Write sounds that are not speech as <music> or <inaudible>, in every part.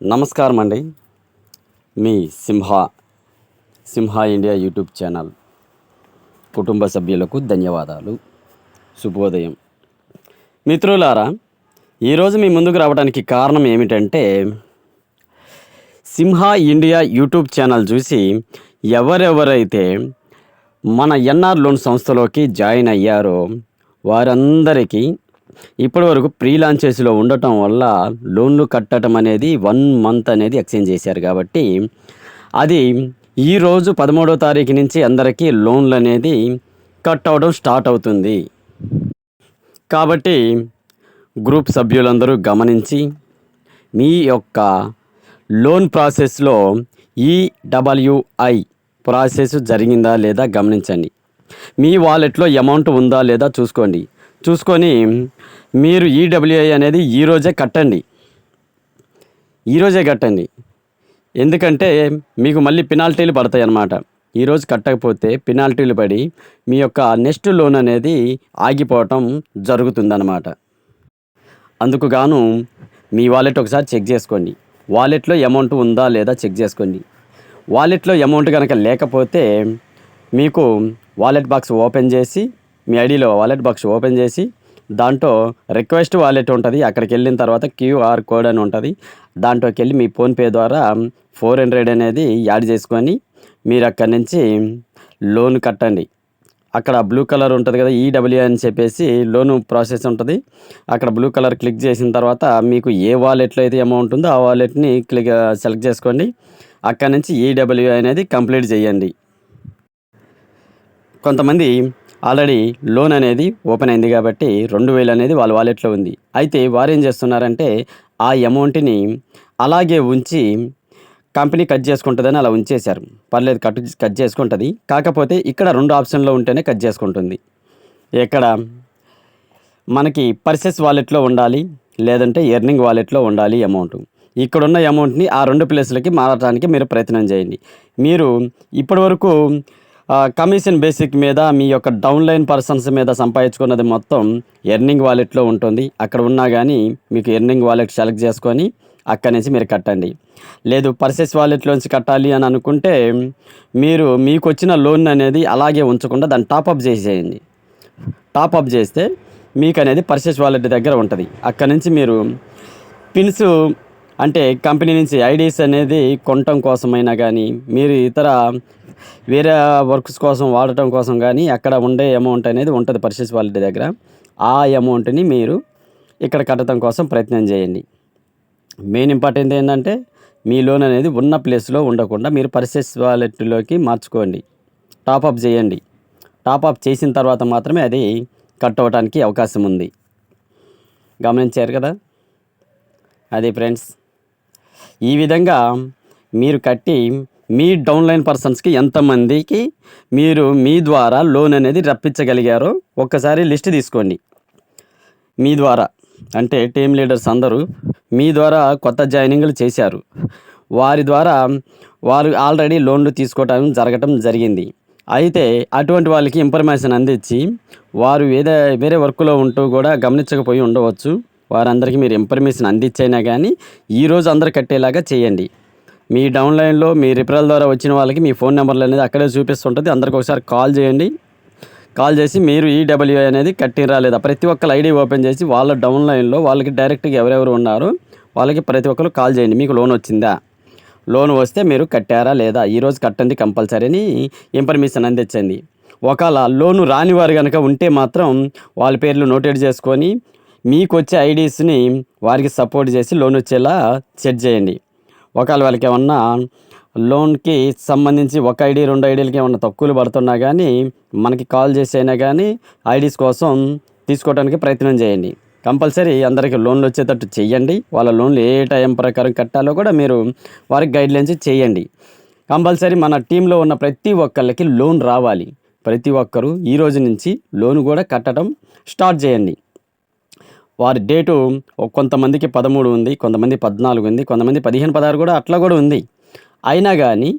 నమస్కారం అండి. మీ Simha Simha India YouTube channel కుటుంబ సభ్యులకు ధన్యవాదాలు. శుభోదయం. మిత్రులారా ఈరోజు మీ ముందుకు రావడానికి కారణం ఏమిటంటే సింహ ఇండియా యూట్యూబ్ ఛానల్ చూసి ఎవరెవరైతే మన ఎన్ఆర్ లోన్ సంస్థలోకి జాయిన్ అయ్యారో వారందరికీ ఇప్పటి వరకు ప్రీ లాంచెస్లో ఉండటం వల్ల లోన్లు కట్టడం అనేది వన్ మంత్ అనేది ఎక్స్చేంజ్ చేశారు కాబట్టి అది ఈరోజు పదమూడో తారీఖు నుంచి అందరికీ లోన్లు అనేది కట్ అవడం స్టార్ట్ అవుతుంది. కాబట్టి గ్రూప్ సభ్యులందరూ గమనించి మీ యొక్క లోన్ ప్రాసెస్లో ఈడబ్ల్యూఐ ప్రాసెస్ జరిగిందా లేదా గమనించండి. మీ వాలెట్లో అమౌంట్ ఉందా లేదా చూసుకోండి. చూసుకొని మీరు ఈడబ్ల్యూఐ అనేది ఈరోజే కట్టండి. ఈరోజే కట్టండి. ఎందుకంటే మీకు మళ్ళీ పెనాల్టీలు పడతాయి అన్నమాట ఈరోజు కట్టకపోతే పెనాల్టీలు పడి మీ యొక్క నెక్స్ట్ లోన్ అనేది ఆగిపోవటం జరుగుతుందన్నమాట. అందుకు గాను మీ వాలెట్ ఒకసారి చెక్ చేసుకోండి. వాలెట్లో అమౌంట్ ఉందా లేదా చెక్ చేసుకోండి. వాలెట్లో అమౌంట్ కనుక లేకపోతే మీకు వాలెట్ బాక్స్ ఓపెన్ చేసి మీ ఐడిలో వాలెట్ బాక్స్ ఓపెన్ చేసి దాంట్లో రిక్వెస్ట్ వాలెట్ ఉంటుంది. అక్కడికి వెళ్ళిన తర్వాత క్యూఆర్ కోడ్ అని ఉంటుంది. దాంట్లోకి వెళ్ళి మీ ఫోన్పే ద్వారా ఫోర్ హండ్రెడ్ అనేది యాడ్ చేసుకొని మీరు అక్కడి నుంచి లోన్ కట్టండి. అక్కడ బ్లూ కలర్ ఉంటుంది కదా ఈడబ్ల్యూ అని చెప్పేసి లోన్ ప్రాసెస్ ఉంటుంది. అక్కడ బ్లూ కలర్ క్లిక్ చేసిన తర్వాత మీకు ఏ వాలెట్లో అయితే అమౌంట్ ఉందో ఆ వాలెట్ని క్లిక్ సెలెక్ట్ చేసుకోండి. అక్కడ నుంచి ఈడబ్ల్యూ అనేది కంప్లీట్ చేయండి. కొంతమంది ఆల్రెడీ లోన్ అనేది ఓపెన్ అయింది కాబట్టి రెండు వేలు అనేది వాళ్ళ వాలెట్లో ఉంది. అయితే వారు ఏం చేస్తున్నారంటే ఆ అమౌంట్ని అలాగే ఉంచి కంపెనీ కట్ చేసుకుంటుందని అలా ఉంచేశారు. పర్లేదు కట్ కట్ చేసుకుంటుంది. కాకపోతే ఇక్కడ రెండు ఆప్షన్లో ఉంటేనే కట్ చేసుకుంటుంది. ఇక్కడ మనకి పర్సెస్ వాలెట్లో ఉండాలి లేదంటే ఎర్నింగ్ వాలెట్లో ఉండాలి అమౌంట్. ఇక్కడున్న అమౌంట్ని ఆ రెండు ప్లేస్లకి మారటానికి మీరు ప్రయత్నం చేయండి. మీరు ఇప్పటివరకు వరకు కమిషన్ బేసిక్ మీద మీ యొక్క డౌన్లైన్ పర్సన్స్ మీద సంపాదించుకున్నది మొత్తం ఎర్నింగ్ వాలెట్లో ఉంటుంది. అక్కడ ఉన్నా కానీ మీకు ఎర్నింగ్ వాలెట్ సెలెక్ట్ చేసుకొని అక్కడి నుంచి మీరు కట్టండి. లేదు పర్సెస్ వాలెట్లోంచి కట్టాలి అని అనుకుంటే మీరు మీకు వచ్చిన లోన్ అనేది అలాగే ఉంచకుండా దాన్ని టాపప్ చేసేయండి. టాపప్ చేస్తే మీకు అనేది పర్సెస్ వాలెట్ దగ్గర ఉంటుంది. అక్కడి నుంచి మీరు పిన్స్ అంటే కంపెనీ నుంచి ఐడీస్ అనేది కొనటం కోసమైనా కానీ మీరు ఇతర వేరే వర్క్స్ కోసం వాడటం కోసం కానీ అక్కడ ఉండే అమౌంట్ అనేది ఉంటుంది పర్చేస్ వాలెట్ దగ్గర. ఆ అమౌంట్ని మీరు ఇక్కడ కట్టడం కోసం ప్రయత్నం చేయండి. మెయిన్ ఇంపార్టెంట్ ఏంటంటే మీ లోన్ అనేది ఉన్న ప్లేస్లో ఉండకుండా మీరు పర్చేస్ వాలెట్లోకి మార్చుకోండి. టాపప్ చేయండి. టాపప్ చేసిన తర్వాత మాత్రమే అది కట్ అవ్వడానికి అవకాశం ఉంది. గమనించారు కదా? అది ఫ్రెండ్స్. ఈ విధంగా మీరు కట్టి మీ డౌన్లైన్ పర్సన్స్కి ఎంతమందికి మీరు మీ ద్వారా లోన్ అనేది రప్పించగలిగారో ఒక్కసారి లిస్ట్ తీసుకోండి. మీ ద్వారా అంటే టీమ్ లీడర్స్ అందరూ మీ ద్వారా కొత్త జాయినింగ్లు చేశారు. వారి ద్వారా వారు ఆల్రెడీ లోన్లు తీసుకోవటం జరగటం జరిగింది. అయితే అటువంటి వాళ్ళకి ఇన్ఫర్మేషన్ అందించి వారు వేరే వేరే వర్క్లో ఉంటూ కూడా గమనించకపోయి ఉండవచ్చు. వారందరికీ మీరు ఇన్ఫర్మేషన్ అందించైనా కానీ ఈరోజు అందరు కట్టేలాగా చేయండి. మీ డౌన్లైన్లో మీ రిఫరల్ ద్వారా వచ్చిన వాళ్ళకి మీ ఫోన్ నెంబర్లు అనేది అక్కడే చూపిస్తుంటుంది. అందరికి ఒకసారి కాల్ చేయండి. కాల్ చేసి మీరు ఈడబ్ల్యూ అనేది కట్టిరా లేదా ప్రతి ఒక్కరు ఐడి ఓపెన్ చేసి వాళ్ళ డౌన్లైన్లో వాళ్ళకి డైరెక్ట్గా ఎవరెవరు ఉన్నారో వాళ్ళకి ప్రతి ఒక్కరు కాల్ చేయండి. మీకు లోన్ వచ్చిందా? లోన్ వస్తే మీరు కట్టారా లేదా? ఈరోజు కట్టండి కంపల్సరీ అని ఇన్ఫర్మేషన్ అందించండి ఒకవేళ లోను రాని వారు కనుక ఉంటే మాత్రం వాళ్ళ పేర్లు నోటేట్ చేసుకొని మీకు వచ్చే ఐడీస్ని వారికి సపోర్ట్ చేసి లోన్ వచ్చేలా సెట్ చేయండి. ఒకవేళ వాళ్ళకి ఏమన్నా లోన్కి సంబంధించి ఒక ఐడి రెండు ఐడీలకి ఏమన్నా తక్కువలు పడుతున్నా కానీ మనకి కాల్ చేసి అయినా కానీ ఐడీస్ కోసం తీసుకోవడానికి ప్రయత్నం చేయండి. కంపల్సరీ అందరికీ లోన్లు వచ్చేటట్టు చేయండి వాళ్ళ లోన్లు ఏ టైం ప్రకారం కట్టాలో కూడా మీరు వారికి గైడ్లైన్స్ చేయండి. కంపల్సరీ మన టీంలో ఉన్న ప్రతి ఒక్కళ్ళకి లోన్ రావాలి. ప్రతి ఒక్కరూ ఈ రోజు నుంచి లోన్ కూడా కట్టడం స్టార్ట్ చేయండి. వారి డేటు కొంతమందికి పదమూడు ఉంది కొంతమంది పద్నాలుగు ఉంది కొంతమంది పదిహేను పదహారు కూడా అట్లా కూడా ఉంది. అయినా కానీ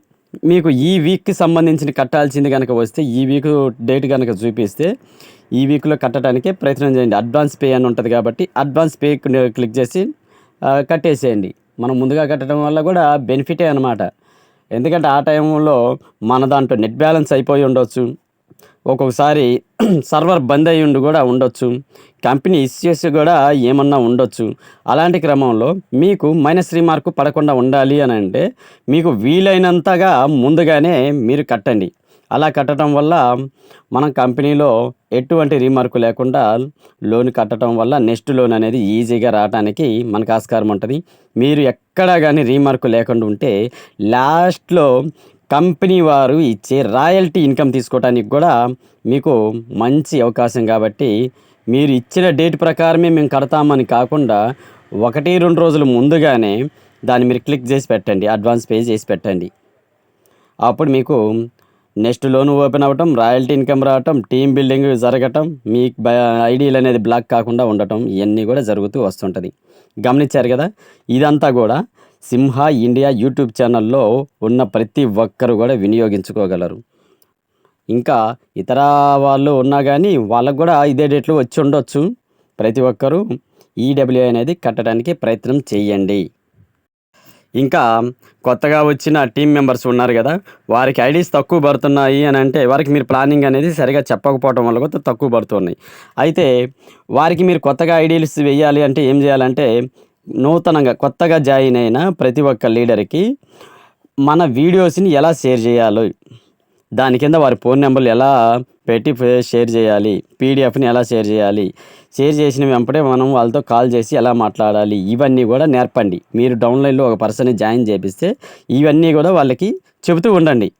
మీకు ఈ వీక్కి సంబంధించిన కట్టాల్సింది కనుక వస్తే ఈ వీక్ డేట్ కనుక చూపిస్తే ఈ వీక్లో కట్టడానికి ప్రయత్నం చేయండి. అడ్వాన్స్ పే అని ఉంటుంది కాబట్టి అడ్వాన్స్ పే క్లిక్ చేసి కట్టేసేయండి. మనం ముందుగా కట్టడం వల్ల కూడా బెనిఫిటే అనమాట ఎందుకంటే ఆ టైంలో మన దాంట్లో నెట్ బ్యాలెన్స్ అయిపోయి ఉండొచ్చు. ఒక్కొక్కసారి సర్వర్ బంద్ అయ్యి ఉండి కూడా ఉండొచ్చు. కంపెనీ ఇష్యూస్ కూడా ఏమన్నా ఉండొచ్చు. అలాంటి క్రమంలో మీకు మైనస్ రీమార్క్ పడకుండా ఉండాలి అని అంటే మీకు వీలైనంతగా ముందుగానే మీరు కట్టండి. అలా కట్టడం వల్ల మనం కంపెనీలో ఎటువంటి రీమార్కు లేకుండా లోన్ కట్టడం వల్ల నెక్స్ట్ లోన్ అనేది ఈజీగా రావడానికి మనకు ఆస్కారం ఉంటుంది. మీరు ఎక్కడా కానీ రీమార్కు లేకుండా ఉంటే లాస్ట్లో కంపెనీ వారు ఇచ్చే రాయల్టీ ఇన్కమ్ తీసుకోవడానికి కూడా మీకు మంచి అవకాశం కాబట్టి మీరు ఇచ్చిన డేట్ ప్రకారమే మేము కడతామని కాకుండా ఒకటి రెండు రోజులు ముందుగానే దాన్ని మీరు క్లిక్ చేసి పెట్టండి అడ్వాన్స్ పే చేసి పెట్టండి. అప్పుడు మీకు నెక్స్ట్ లోన్ ఓపెన్ అవ్వటం రాయల్టీ ఇన్కమ్ రావటం టీమ్ బిల్డింగ్ జరగటం మీ ఐడీలు అనేది బ్లాక్ కాకుండా ఉండటం ఇవన్నీ కూడా జరుగుతూ వస్తుంటుంది. గమనించారు కదా? ఇదంతా కూడా సింహ ఇండియా యూట్యూబ్ ఛానల్లో ఉన్న ప్రతి ఒక్కరు కూడా వినియోగించుకోగలరు. ఇంకా ఇతర వాళ్ళు ఉన్నా కానీ వాళ్ళకు కూడా ఇదే డేట్లు వచ్చి ఉండొచ్చు. ప్రతి ఒక్కరూ ఈడబ్ల్యూ అనేది కట్టడానికి ప్రయత్నం చేయండి. ఇంకా కొత్తగా వచ్చిన టీం మెంబర్స్ ఉన్నారు కదా వారికి ఐడీస్ తక్కువ పడుతున్నాయి అని అంటే వారికి మీరు ప్లానింగ్ అనేది సరిగా చెప్పకపోవడం వల్ల కూడా తక్కువ పడుతున్నాయి. అయితే వారికి మీరు కొత్తగా ఐడీలు వేయాలి అంటే ఏం చేయాలంటే నూతనంగా కొత్తగా జాయిన్ అయిన ప్రతి ఒక్క లీడర్కి మన వీడియోస్ని ఎలా షేర్ చేయాలో దాని కింద వారి ఫోన్ నెంబర్లు ఎలా పెట్టి షేర్ చేయాలి పీడిఎఫ్ని ఎలా షేర్ చేయాలి షేర్ చేసిన వెంపటే మనం వాళ్ళతో కాల్ చేసి ఎలా మాట్లాడాలి ఇవన్నీ కూడా నేర్పండి. మీరు డౌన్లైన్లో ఒక పర్సన్ని జాయిన్ చేపిస్తే ఇవన్నీ కూడా వాళ్ళకి చెబుతూ ఉండండి.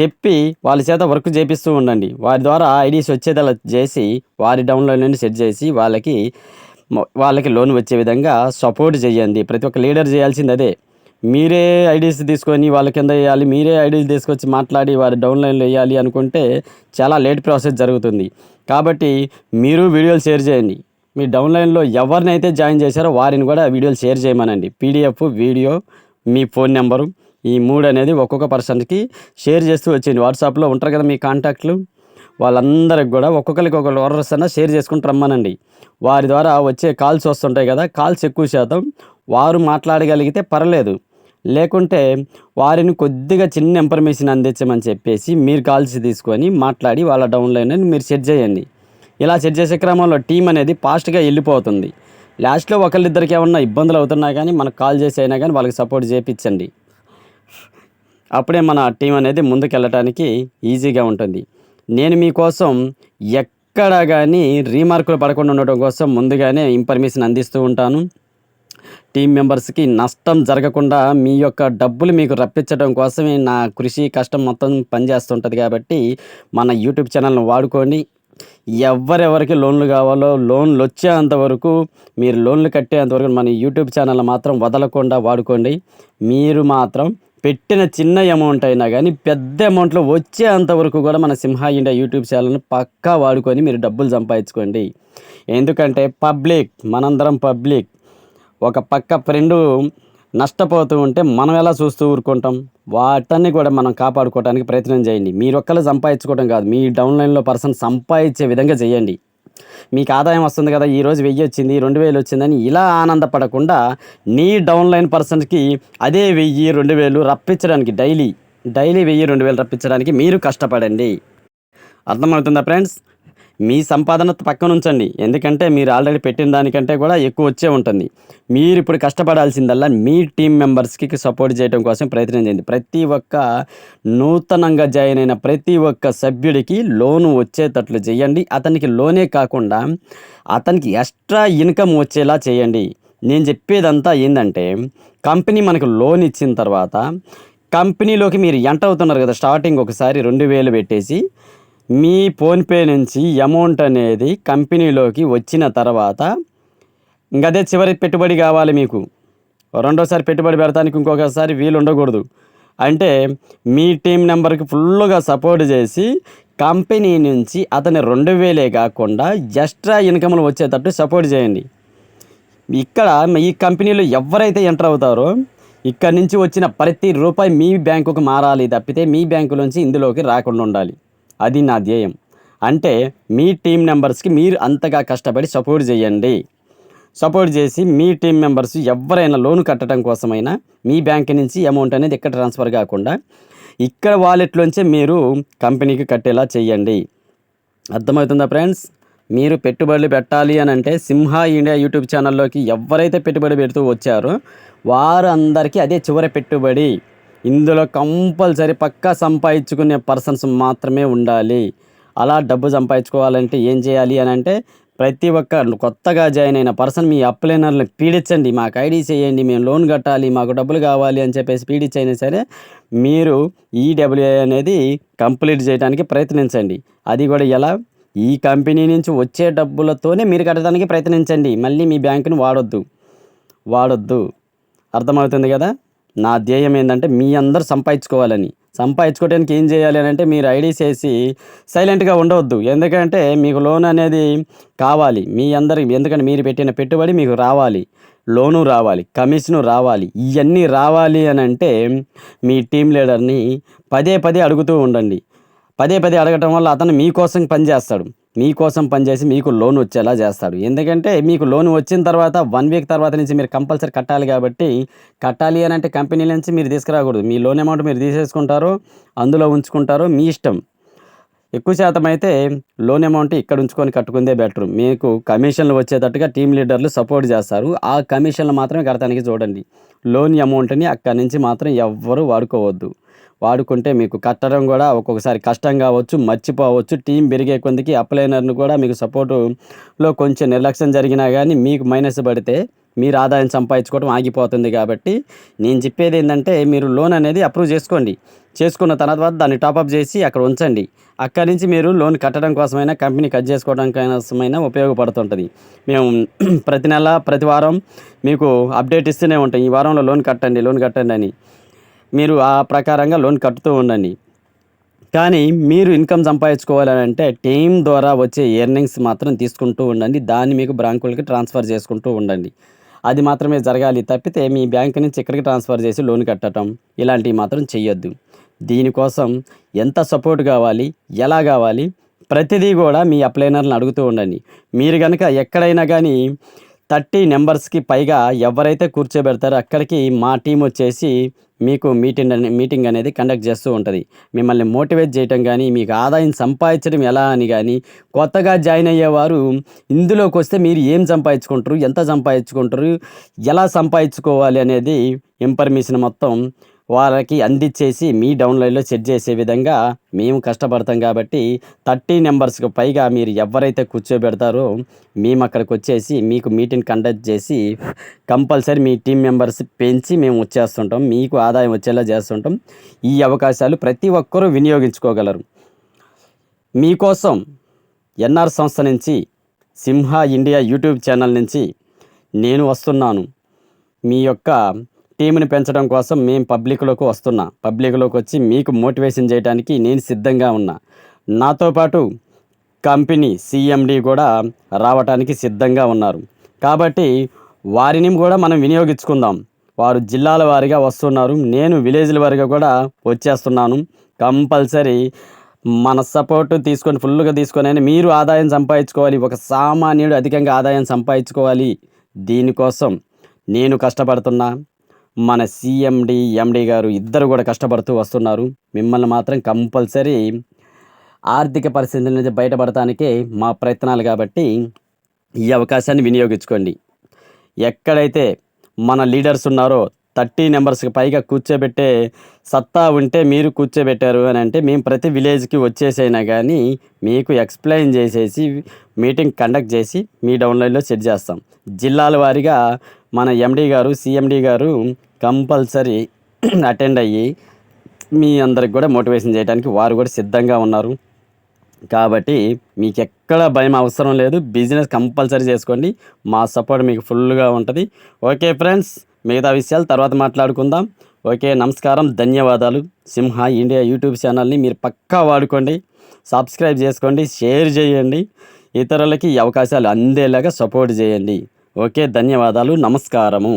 చెప్పి వాళ్ళ చేత వర్క్ చేపిస్తూ ఉండండి. వారి ద్వారా ఐడీస్ వచ్చేదలా చేసి వారి డౌన్లైన్ సెట్ చేసి వాళ్ళకి వాళ్ళకి లోన్ వచ్చే విధంగా సపోర్ట్ చేయండి. ప్రతి ఒక్క లీడర్ చేయాల్సింది అదే. మీరే ఐడీస్ తీసుకొని వాళ్ళ కింద వేయాలి మీరే ఐడీస్ తీసుకొచ్చి మాట్లాడి వారి డౌన్లైన్లో వేయాలి అనుకుంటే చాలా లేట్ ప్రాసెస్ జరుగుతుంది. కాబట్టి మీరు వీడియోలు షేర్ చేయండి. మీ డౌన్లైన్లో ఎవరినైతే జాయిన్ చేశారో వారిని కూడా వీడియోలు షేర్ చేయమనండి. పీడిఎఫ్ వీడియో మీ ఫోన్ నెంబరు ఈ మూడు అనేది ఒక్కొక్క పర్సన్కి షేర్ చేస్తూ వచ్చింది వాట్సాప్లో ఉంటారు కదా మీ కాంటాక్ట్లు. వాళ్ళందరికి కూడా ఒక్కొక్కరికి ఒక ఓర్రస్ అన్న షేర్ చేసుకుంటూ రమ్మనండి. వారి ద్వారా వచ్చే కాల్స్ వస్తుంటాయి కదా కాల్స్ ఎక్కువ శాతం వారు మాట్లాడగలిగితే పర్లేదు. లేకుంటే వారిని కొద్దిగా చిన్న ఇన్ఫర్మేషన్ అందించమని చెప్పేసి మీరు కాల్స్ తీసుకొని మాట్లాడి వాళ్ళ డౌన్లైన్ మీరు సెట్ చేయండి. ఇలా సెట్ చేసే క్రమంలో టీం అనేది ఫాస్ట్గా వెళ్ళిపోతుంది. లాస్ట్లో ఒకళ్ళిద్దరికి ఏమన్నా ఇబ్బందులు అవుతున్నా కానీ మనకు కాల్ చేసి అయినా కానీ వాళ్ళకి సపోర్ట్ చేయించండి అప్పుడే మన టీం అనేది ముందుకెళ్ళటానికి ఈజీగా ఉంటుంది. నేను మీకోసం ఎక్కడ కానీ రీమార్కులు పడకుండా ఉండటం కోసం ముందుగానే ఇన్ఫర్మేషన్ అందిస్తూ ఉంటాను. టీం మెంబర్స్కి నష్టం జరగకుండా మీ యొక్క డబ్బులు మీకు రప్పించడం కోసమే నా కృషి కష్టం మొత్తం పనిచేస్తుంటుంది కాబట్టి మన యూట్యూబ్ ఛానల్ని వాడుకొని ఎవరెవరికి లోన్లు కావాలో లోన్లు వచ్చేంత వరకు మీరు లోన్లు కట్టేంత వరకు మన యూట్యూబ్ ఛానల్ మాత్రం వదలకుండా వాడుకోండి. మీరు మాత్రం పెట్టిన చిన్న అమౌంట్ అయినా కానీ పెద్ద అమౌంట్లో వచ్చేంత వరకు కూడా మన సింహ ఇండియా యూట్యూబ్ ఛానల్ని పక్కా వాడుకొని మీరు డబ్బులు సంపాదించుకోండి. ఎందుకంటే పబ్లిక్ మనందరం పబ్లిక్ ఒక పక్క ఫ్రెండు నష్టపోతూ ఉంటే మనం ఎలా చూస్తూ ఊరుకుంటాం? వాటన్ని కూడా మనం కాపాడుకోవడానికి ప్రయత్నం చేయండి. మీరు ఒక్కరు సంపాదించుకోవడం కాదు మీ డౌన్లైన్లో పర్సన్ సంపాదించే విధంగా చేయండి. మీకు ఆదాయం వస్తుంది కదా ఈరోజు వెయ్యి వచ్చింది రెండు వేలు వచ్చిందని ఇలా ఆనందపడకుండా నీ డౌన్లైన్ పర్సన్కి అదే వెయ్యి రెండు వేలు రప్పించడానికి డైలీ డైలీ వెయ్యి రెండు వేలు రప్పించడానికి మీరు కష్టపడండి. అర్థమవుతుందా ఫ్రెండ్స్? మీ సంపాదన పక్కన ఉంచండి ఎందుకంటే మీరు ఆల్రెడీ పెట్టిన దానికంటే కూడా ఎక్కువ వచ్చే ఉంటుంది. మీరు ఇప్పుడు కష్టపడాల్సిందల్లా మీ టీం మెంబర్స్కి సపోర్ట్ చేయడం కోసం ప్రయత్నం చేయండి. ప్రతి ఒక్క నూతనంగా జాయిన్ అయిన ప్రతి ఒక్క సభ్యుడికి లోను వచ్చేటట్లు చేయండి. అతనికి లోనే కాకుండా అతనికి ఎక్స్ట్రా ఇన్కమ్ వచ్చేలా చేయండి. నేను చెప్పేదంతా ఏంటంటే కంపెనీ మనకు లోన్ ఇచ్చిన తర్వాత కంపెనీలోకి మీరు ఎంటర్ అవుతున్నారు కదా స్టార్టింగ్ ఒకసారి రెండు వేలు పెట్టేసి మీ ఫోన్పే నుంచి అమౌంట్ అనేది కంపెనీలోకి వచ్చిన తర్వాత ఇంక అదే చివరి పెట్టుబడి కావాలి మీకు. రెండోసారి పెట్టుబడి పెడతానికి ఇంకొకసారి వీలు ఉండకూడదు. అంటే మీ టీం నెంబర్కి ఫుల్గా సపోర్ట్ చేసి కంపెనీ నుంచి అతని రెండు వేలే కాకుండా ఎక్స్ట్రా ఇన్కమ్లు వచ్చేటట్టు సపోర్ట్ చేయండి. ఇక్కడ ఈ కంపెనీలో ఎవరైతే ఎంటర్ అవుతారో ఇక్కడ నుంచి వచ్చిన ప్రతి రూపాయి మీ బ్యాంకుకు మారాలి తప్పితే మీ బ్యాంకు నుంచి ఇందులోకి రాకుండా ఉండాలి. అది నా ధ్యేయం. అంటే మీ టీం నెంబర్స్కి మీరు అంతగా కష్టపడి సపోర్ట్ చేయండి. సపోర్ట్ చేసి మీ టీం మెంబర్స్ ఎవరైనా లోన్ కట్టడం కోసమైనా మీ బ్యాంక్ నుంచి అమౌంట్ అనేది ఇక్కడ ట్రాన్స్ఫర్ కాకుండా ఇక్కడ వాలెట్లోంచే మీరు కంపెనీకి కట్టేలా చేయండి. అర్థమవుతుందా ఫ్రెండ్స్? మీరు పెట్టుబడులు పెట్టాలి అని అంటే సింహ ఇండియా యూట్యూబ్ ఛానల్లోకి ఎవరైతే పెట్టుబడి పెడుతూ వచ్చారో వారందరికీ అదే చివరి పెట్టుబడి. ఇందులో కంపల్సరీ పక్కా సంపాదించుకునే పర్సన్స్ మాత్రమే ఉండాలి. అలా డబ్బు సంపాదించుకోవాలంటే ఏం చేయాలి అని అంటే ప్రతి ఒక్క కొత్తగా జాయిన్ అయిన పర్సన్ మీ అప్లైనర్ని పీడించండి. మాకు ఐడి చేయండి మేము లోన్ కట్టాలి మాకు డబ్బులు కావాలి అని చెప్పేసి పీడించైనా సరే మీరు ఈడబ్ల్యూఐ అనేది కంప్లీట్ చేయడానికి ప్రయత్నించండి. అది కూడా ఎలా? ఈ కంపెనీ నుంచి వచ్చే డబ్బులతోనే మీరు కట్టడానికి ప్రయత్నించండి. మళ్ళీ మీ బ్యాంకుని వాడొద్దు. వాడొద్దు. అర్థమవుతుంది కదా? నా ధ్యేయం ఏంటంటే మీ అందరు సంపాదించుకోవాలని. సంపాదించుకోవడానికి ఏం చేయాలి అని అంటే మీరు ఐడి చేసి సైలెంట్గా ఉండవద్దు. ఎందుకంటే మీకు లోన్ అనేది కావాలి. మీ అందరికి ఎందుకంటే మీరు పెట్టిన పెట్టుబడి మీకు రావాలి. లోను రావాలి. కమిషను రావాలి. ఇవన్నీ రావాలి అని అంటే మీ టీం లీడర్ని పదే పదే అడుగుతూ ఉండండి. పదే పదే అడగటం వల్ల అతను మీకోసం పనిచేస్తాడు మీకోసం పనిచేసి మీకు లోన్ వచ్చేలా చేస్తాడు. ఎందుకంటే మీకు లోన్ వచ్చిన తర్వాత వన్ వీక్ తర్వాత నుంచి మీరు కంపల్సరీ కట్టాలి కాబట్టి కట్టాలి అని అంటే కంపెనీ నుంచి మీరు తీసుకురాకూడదు. మీ లోన్ అమౌంట్ మీరు తీసేసుకుంటారు అందులో ఉంచుకుంటారో మీ ఇష్టం. ఎక్కువ శాతం అయితే లోన్ అమౌంట్ ఇక్కడ ఉంచుకొని కట్టుకుందే బెటర్. మీకు కమిషన్లు వచ్చేటట్టుగా టీం లీడర్లు సపోర్ట్ చేస్తారు. ఆ కమిషన్లు మాత్రమే కడతానికి చూడండి. లోన్ అమౌంట్ని అక్కడి నుంచి మాత్రం ఎవ్వరూ వాడుకోవద్దు. వాడుకుంటే మీకు కట్టడం కూడా ఒక్కొక్కసారి కష్టం కావచ్చు మర్చిపోవచ్చు. టీం పెరిగే కొందికి అప్లైనర్ను కూడా మీకు సపోర్టులో కొంచెం నిర్లక్ష్యం జరిగినా కానీ మీకు మైనస్ పడితే మీరు ఆదాయం సంపాదించుకోవడం ఆగిపోతుంది కాబట్టి నేను చెప్పేది ఏంటంటే మీరు లోన్ అనేది అప్రూవ్ చేసుకోండి. చేసుకున్న తర్వాత దాన్ని టాపప్ చేసి అక్కడ ఉంచండి. అక్కడి నుంచి మీరు లోన్ కట్టడం కోసమైనా కంపెనీ కట్ చేసుకోవడం కోసమైనా ఉపయోగపడుతుంటుంది. మేము ప్రతి నెల ప్రతి వారం మీకు అప్డేట్ ఇస్తూనే ఉంటాం. ఈ వారంలో లోన్ కట్టండి లోన్ కట్టండి అని. మీరు ఆ ప్రకారంగా లోన్ కట్టుతూ ఉండండి. కానీ మీరు ఇన్కమ్ సంపాదించుకోవాలని అంటే టీం ద్వారా వచ్చే ఎర్నింగ్స్ మాత్రం తీసుకుంటూ ఉండండి. దాన్ని మీకు బ్యాంకులకి ట్రాన్స్ఫర్ చేసుకుంటూ ఉండండి. అది మాత్రమే జరగాలి తప్పితే మీ బ్యాంక్ నుంచి ఇక్కడికి ట్రాన్స్ఫర్ చేసి లోన్ కట్టడం ఇలాంటివి మాత్రం చెయ్యొద్దు. దీనికోసం ఎంత సపోర్ట్ కావాలి? ఎలా కావాలి? ప్రతిదీ కూడా మీ అప్లైనర్లను అడుగుతూ ఉండండి. మీరు కనుక ఎక్కడైనా కానీ థర్టీ నెంబర్స్కి పైగా ఎవరైతే కూర్చోబెడతారో అక్కడికి మా టీం వచ్చేసి మీకు మీటింగ్ అనే మీటింగ్ అనేది కండక్ట్ చేస్తూ ఉంటుంది. మిమ్మల్ని మోటివేట్ చేయటం కానీ మీకు ఆదాయం సంపాదించడం ఎలా అని కానీ కొత్తగా జాయిన్ అయ్యేవారు ఇందులోకి వస్తే మీరు ఏం సంపాదించుకుంటారు ఎంత సంపాదించుకుంటారు ఎలా సంపాదించుకోవాలి అనేది ఇన్ఫర్మేషన్ మొత్తం వాళ్ళకి అందించేసి మీ డౌన్లైన్లో సెట్ చేసే విధంగా మేము కష్టపడతాం కాబట్టి థర్టీ నెంబర్స్కి పైగా మీరు ఎవరైతే కూర్చోబెడతారో మేము అక్కడికి వచ్చేసి మీకు మీటింగ్ కండక్ట్ చేసి కంపల్సరీ మీ టీం మెంబర్స్ పెంచి మేము వచ్చేస్తుంటాం మీకు ఆదాయం వచ్చేలా చేస్తుంటాం. ఈ అవకాశాలు ప్రతి ఒక్కరూ వినియోగించుకోగలరు. మీకోసం ఎన్ఆర్ సంస్థ నుంచి సింహ ఇండియా యూట్యూబ్ ఛానల్ నుంచి నేను వస్తున్నాను. మీ యొక్క టీంని పెంచడం కోసం మేము పబ్లిక్లోకి వస్తున్నా. పబ్లిక్లోకి వచ్చి మీకు మోటివేషన్ చేయడానికి నేను సిద్ధంగా ఉన్నా. నాతో పాటు కంపెనీ సిఎండి కూడా రావటానికి సిద్ధంగా ఉన్నారు. కాబట్టి వారిని కూడా మనం వినియోగించుకుందాం. వారు జిల్లాల వారిగా వస్తున్నారు. నేను విలేజ్ల వారిగా కూడా వచ్చేస్తున్నాను. కంపల్సరీ మన సపోర్ట్ తీసుకొని ఫుల్గా తీసుకొని మీరు ఆదాయం సంపాదించుకోవాలి. ఒక సామాన్యుడు అధికంగా ఆదాయం సంపాదించుకోవాలి. దీనికోసం నేను కష్టపడుతున్నా. మన సిఎండి ఎండి గారు ఇద్దరు కూడా కష్టపడుతూ వస్తున్నారు. మిమ్మల్ని మాత్రం కంపల్సరీ ఆర్థిక పరిస్థితుల నుంచి బయటపడటానికే మా ప్రయత్నాలు కాబట్టి ఈ అవకాశాన్ని వినియోగించుకోండి. ఎక్కడైతే మన లీడర్స్ ఉన్నారో థర్టీ నెంబర్స్కి పైగా కూర్చోబెట్టే సత్తా ఉంటే మీరు కూర్చోబెట్టారు అని అంటే మేము ప్రతి విలేజ్కి వచ్చేసైనా కానీ మీకు ఎక్స్ప్లెయిన్ చేసేసి మీటింగ్ కండక్ట్ చేసి మీ డౌన్లైన్లో సెట్ చేస్తాం. జిల్లాల వారీగా మన ఎండి గారు సిఎండి గారు కంపల్సరీ <clears throat> అటెండ్ అయ్యి మీ అందరికి కూడా మోటివేషన్ చేయడానికి వారు కూడా సిద్ధంగా ఉన్నారు. కాబట్టి మీకు ఎక్కడ భయం అవసరం లేదు. బిజినెస్ కంపల్సరీ చేసుకోండి. మా సపోర్ట్ మీకు ఫుల్గా ఉంటుంది. ఓకే ఫ్రెండ్స్ మిగతా విషయాలు తర్వాత మాట్లాడుకుందాం. ఓకే నమస్కారం ధన్యవాదాలు. సింహ ఇండియా యూట్యూబ్ ఛానల్ని మీరు పక్కా వాడుకోండి. సబ్స్క్రైబ్ చేసుకోండి షేర్ చేయండి. ఇతరులకి అవకాశాలు అందేలాగా సపోర్ట్ చేయండి. ఓకే ధన్యవాదాలు నమస్కారము.